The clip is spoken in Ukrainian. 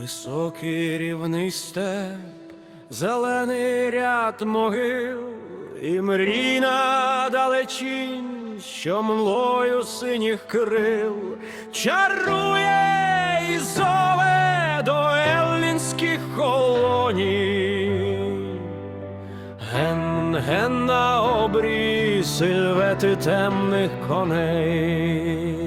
Високий рівний степ, зелений ряд могил, і мрійна далечінь, що млою синіх крил, чарує і зове до еллінських колоній. Ген, ген на обрі сильвети темних коней.